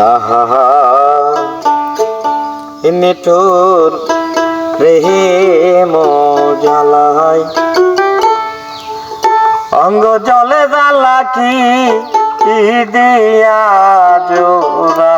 আহা মিঠুর প্রেম জ্বালাই। অঙ্গ জলে জ্বালা কি কি দিয়া জোড়া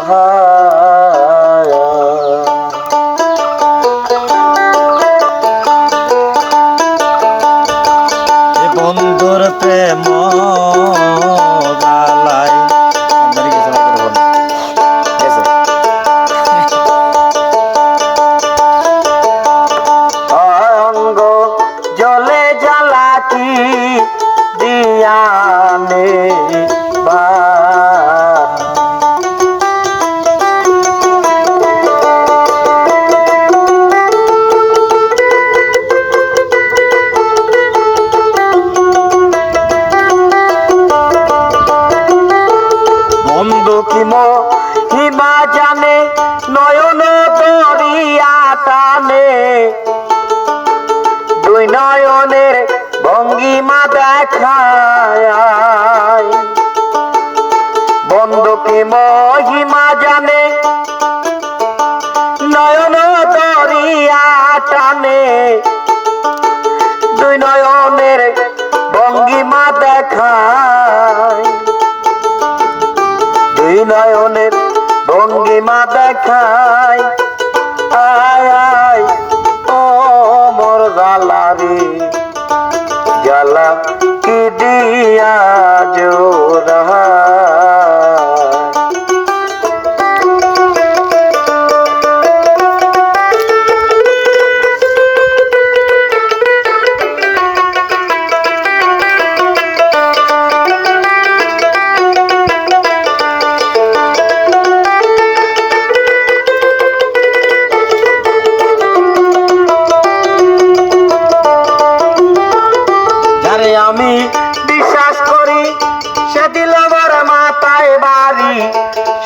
দিয়ানে বা। মন্দ কি হিমা জানে নয়ন দরিয়া টানে। দুই নয়নের ভঙ্গিমা দেখায় কি মহিমা জানে, নয়ন দরিয়া টানে। দুই নয়নের ভঙ্গিমা দেখায়। দুই নয়নের ভঙ্গিমা দেখায়। আয় আয়, ও মোর গালারি জ্বালা কি দিয়া জোড়া?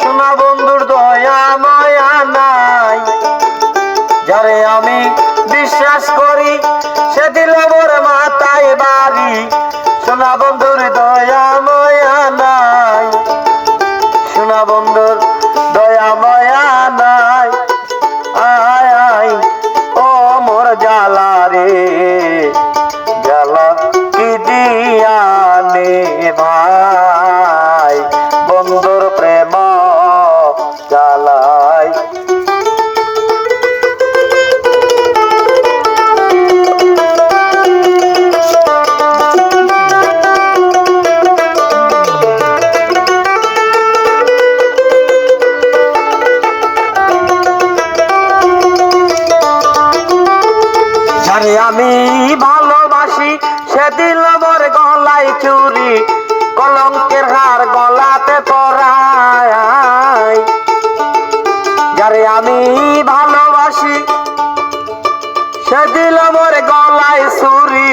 সোনা বন্ধুর দয়া মায়া নাই। যারে আমি বিশ্বাস করি, সে দিল আমার মাথায় বাড়ি। সোনা বন্ধুর দয়া মায়া নাই। সোনা বন্ধুর দয়া মায়া নাই। আয় আয়, ও মোর জ্বালা রে। আমি ভালোবাসি সে দিল মোর গলায় চুরি, কলঙ্কের হার গলাতে পরায়। যারে আমি ভালোবাসি সে দিল মোর গলায় চুরি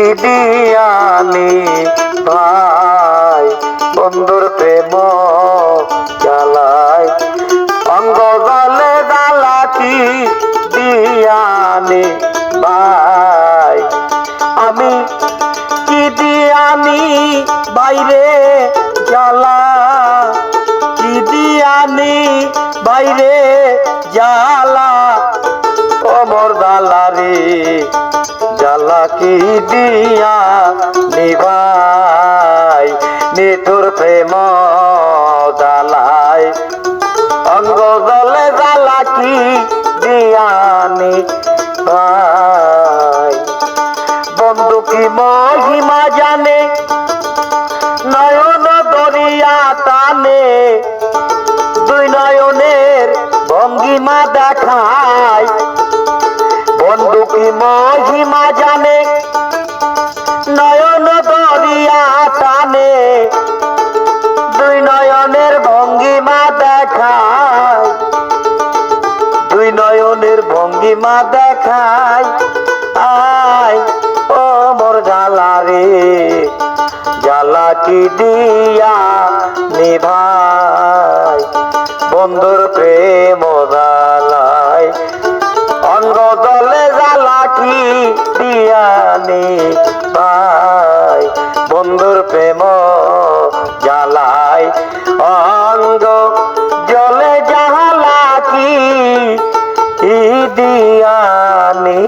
কি দিয়ানি ভাই, বন্ধুর প্রেম জ্বালায়। অঙ্গ গলে জ্বালা কি দিয়ানি ভাই, আমি কি দিয়ানি বাইরে জ্বালা? কি দিয়ানি বাইরে জ্বালা? অমর দালা রে জ্বালা কি দিয়া নিবাই? নিতুর প্রেম জ্বালায়। অঙ্গ জলে জ্বালা কি দিয়ানি ভাই বন্ধু কি মহিমা জানে মহিমা জানে নয়ন দরিয়া টানে। দুই নয়নের ভঙ্গিমা দেখায়, দুই নয়নের ভঙ্গিমা দেখায়। আয়, ও মোর জ্বালা রে, জ্বালা কি দিয়া নিভাই বন্ধুর প্রেম জালাই দিয়ানি পাই বন্ধুর প্রেম জ্বালাই। অঙ্গ জলে জ্বালা কি দিয়ানি